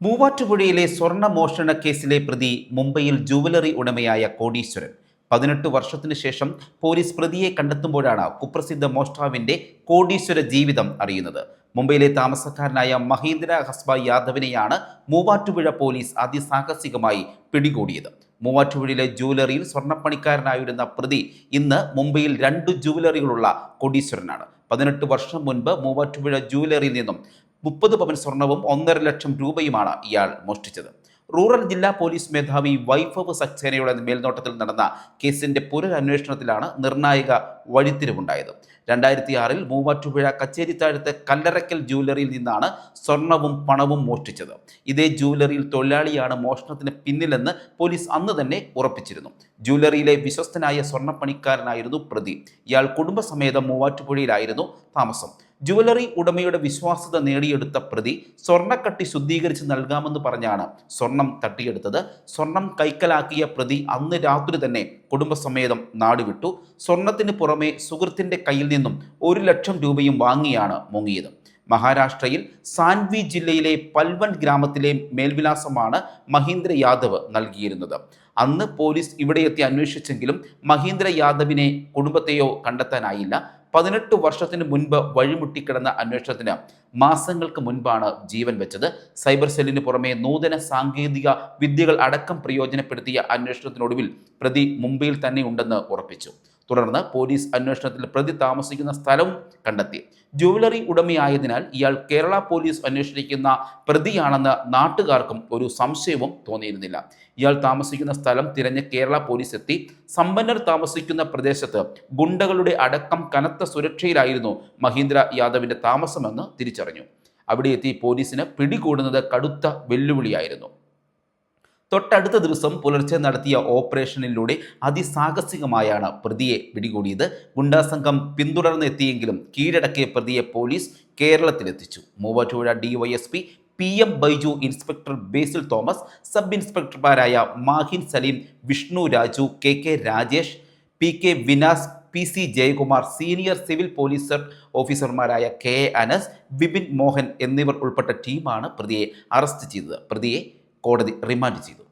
മൂവാറ്റുപുഴയിലെ സ്വർണ മോഷണ കേസിലെ പ്രതി മുംബൈയിൽ ജുവലറി ഉടമയായ കോടീശ്വരൻ. പതിനെട്ട് വർഷത്തിനു ശേഷം പോലീസ് പ്രതിയെ കണ്ടെത്തുമ്പോഴാണ് കുപ്രസിദ്ധ മോഷ്ടാവിന്റെ കോടീശ്വര ജീവിതം അറിയുന്നത്. മുംബൈയിലെ താമസക്കാരനായ മഹീന്ദ്ര ഹസ്ബ യാദവിനെയാണ് മൂവാറ്റുപുഴ പോലീസ് അതിസാഹസികമായി പിടികൂടിയത്. മൂവാറ്റുപുഴയിലെ ജുവലറിയിൽ സ്വർണപ്പണിക്കാരനായിരുന്ന പ്രതി ഇന്ന് മുംബൈയിൽ രണ്ട് ജുവലറികളുള്ള കോടീശ്വരനാണ്. പതിനെട്ട് വർഷം മുൻപ് മൂവാറ്റുപുഴ ജുവലറിയിൽ നിന്നും മുപ്പത് പവൻ സ്വർണവും ഒന്നര ലക്ഷം രൂപയുമാണ് ഇയാൾ മോഷ്ടിച്ചത്. റൂറൽ ജില്ലാ പോലീസ് മേധാവി വൈഭവ് സക്സേനയുടെ മേൽനോട്ടത്തിൽ നടന്ന കേസിന്റെ പുനരന്വേഷണത്തിലാണ് നിർണായക വഴിത്തിരിവുണ്ടായത്. രണ്ടായിരത്തി ആറിൽ മൂവാറ്റുപുഴ കച്ചേരിത്താഴത്തെ കല്ലറക്കൽ ജുവലറിയിൽ നിന്നാണ് സ്വർണവും പണവും മോഷ്ടിച്ചത്. ഇതേ ജുവലറിയിൽ തൊഴിലാളിയാണ് മോഷണത്തിന് പിന്നിലെന്ന് പോലീസ് അന്ന് തന്നെ ഉറപ്പിച്ചിരുന്നു. ജുവലറിയിലെ വിശ്വസ്തനായ സ്വർണപ്പണിക്കാരനായിരുന്നു പ്രതി. ഇയാൾ കുടുംബസമേതം മൂവാറ്റുപുഴയിലായിരുന്നു താമസം. ജുവലറി ഉടമയുടെ വിശ്വാസ്യത നേടിയെടുത്ത പ്രതി സ്വർണക്കട്ടി ശുദ്ധീകരിച്ച് നൽകാമെന്ന് പറഞ്ഞാണ് സ്വർണം തട്ടിയെടുത്തത്. സ്വർണം കൈക്കലാക്കിയ പ്രതി അന്ന് രാത്രി തന്നെ കുടുംബസമേതം നാടുവിട്ടു. സ്വർണത്തിന് പുറമെ സുഹൃത്തിന്റെ കയ്യിൽ നിന്നും ഒരു ലക്ഷം രൂപയും വാങ്ങിയാണ് മുങ്ങിയത്. മഹാരാഷ്ട്രയിൽ സാൻവി ജില്ലയിലെ പൽവൻ ഗ്രാമത്തിലെ മേൽവിലാസമാണ് മഹീന്ദ്ര യാദവ് നൽകിയിരുന്നത്. അന്ന് പോലീസ് ഇവിടെ എത്തി അന്വേഷിച്ചെങ്കിലും മഹീന്ദ്ര യാദവിനെ കുടുംബത്തെയോ കണ്ടെത്താനായില്ല. പതിനെട്ട് വർഷത്തിന് മുൻപ് വഴിമുട്ടിക്കിടന്ന അന്വേഷണത്തിന് മാസങ്ങൾക്ക് മുൻപാണ് ജീവൻ വെച്ചത്. സൈബർ സെല്ലിന് പുറമെ നൂതന സാങ്കേതിക വിദ്യകൾ അടക്കം പ്രയോജനപ്പെടുത്തിയ അന്വേഷണത്തിനൊടുവിൽ പ്രതി മുംബൈയിൽ തന്നെ ഉണ്ടെന്ന് ഉറപ്പിച്ചു. തുടർന്ന് പോലീസ് അന്വേഷണത്തിൽ പ്രതി താമസിക്കുന്ന സ്ഥലവും കണ്ടെത്തി. ജുവലറി ഉടമയായതിനാൽ ഇയാൾ കേരള പോലീസ് അന്വേഷിക്കുന്ന പ്രതിയാണെന്ന് നാട്ടുകാർക്കും ഒരു സംശയവും തോന്നിയിരുന്നില്ല. ഇയാൾ താമസിക്കുന്ന സ്ഥലം തിരഞ്ഞ് കേരള പോലീസ് എത്തി. സമ്പന്നർ താമസിക്കുന്ന പ്രദേശത്ത് ഗുണ്ടകളുടെ അടക്കം കനത്ത സുരക്ഷയിലായിരുന്നു മഹീന്ദ്ര യാദവിന്റെ താമസമെന്ന് തിരിച്ചറിഞ്ഞു. അവിടെ എത്തി പോലീസിന് പിടികൂടുന്നത് കടുത്ത വെല്ലുവിളിയായിരുന്നു. തൊട്ടടുത്ത ദിവസം പുലർച്ചെ നടത്തിയ ഓപ്പറേഷനിലൂടെ അതിസാഹസികമായാണ് പ്രതിയെ പിടികൂടിയത്. ഗുണ്ടാസംഘം പിന്തുടർന്നെത്തിയെങ്കിലും കീഴടക്കിയ പ്രതിയെ police കേരളത്തിലെത്തിച്ചു. Muvattupuzha DYSP P M Baiju inspector Basil Thomas sub ഇൻസ്പെക്ടർമാരായ Mahin Salim Vishnu Raju K K Rajesh P K Vinas P C Jayakumar senior civil police ഓഫീസർമാരായ കെ അനസ് വിപിൻ മോഹൻ എന്നിവർ ഉൾപ്പെട്ട ടീമാണ് പ്രതിയെ അറസ്റ്റ് ചെയ്തത്. പ്രതിയെ കോടതി റിമാൻഡ് ചെയ്തു.